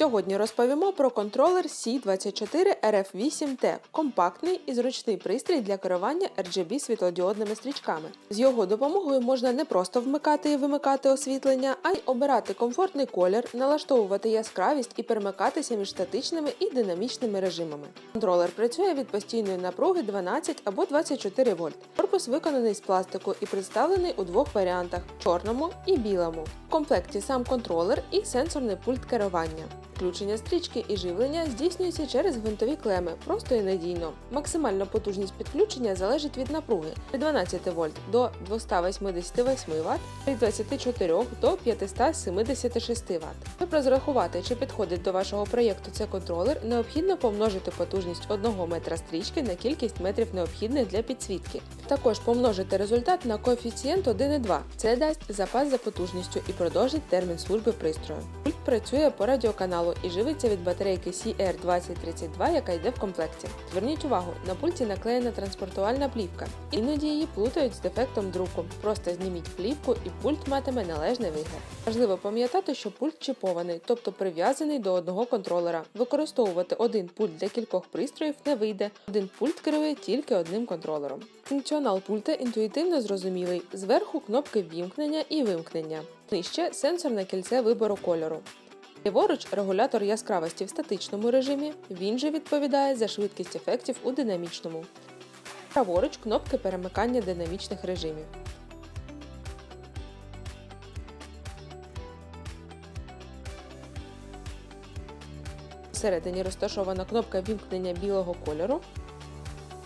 Сьогодні розповімо про контролер C24RF8T – компактний і зручний пристрій для керування RGB світлодіодними стрічками. З його допомогою можна не просто вмикати і вимикати освітлення, а й обирати комфортний колір, налаштовувати яскравість і перемикатися між статичними і динамічними режимами. Контролер працює від постійної напруги 12 або 24 вольт. Корпус виконаний з пластику і представлений у двох варіантах чорному і білому. В комплекті сам контролер і сенсорний пульт керування. Включення стрічки і живлення здійснюється через гвинтові клеми, просто і надійно. Максимальна потужність підключення залежить від напруги від 12 вольт до 288 Вт, від 24 до 576 Вт. Щоб розрахувати, чи підходить до вашого проєкту цей контролер, необхідно помножити потужність 1 метра стрічки на кількість метрів необхідних для підсвітки. Також помножити результат на коефіцієнт 1,2. Це дасть запас за потужністю і продовжить термін служби пристрою. Пульт працює по радіоканалу і живиться від батарейки CR2032, яка йде в комплекті. Зверніть увагу, на пульті наклеєна транспортувальна плівка. Іноді її плутають з дефектом друку. Просто зніміть плівку і пульт матиме належний вигляд. Важливо пам'ятати, що пульт чіпований, тобто прив'язаний до одного контролера. Використовувати один пульт для кількох пристроїв не вийде. Один пульт керує тільки одним контролером. Функціонал пульта інтуїтивно зрозумілий. Зверху кнопки ввімкнення і вимкнення. Нижче сенсорне кільце вибору кольору. Ліворуч регулятор яскравості в статичному режимі, він же відповідає за швидкість ефектів у динамічному. Праворуч кнопки перемикання динамічних режимів. Всередині розташована кнопка вімкнення білого кольору.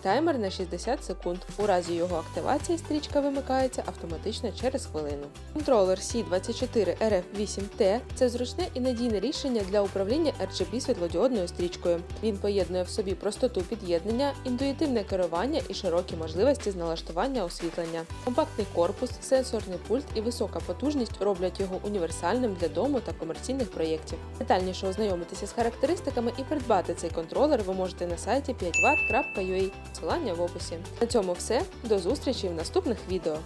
Таймер на 60 секунд. У разі його активації стрічка вимикається автоматично через хвилину. Контролер C24RF8T це зручне і надійне рішення для управління RGB світлодіодною стрічкою. Він поєднує в собі простоту під'єднання, інтуїтивне керування і широкі можливості з налаштування освітлення. Компактний корпус, сенсорний пульт і висока потужність роблять його універсальним для дому та комерційних проєктів. Детальніше ознайомитися з характеристиками і придбати цей контролер ви можете на сайті 5watt.ua. Посилання в описі. На цьому все. До зустрічі в наступних відео.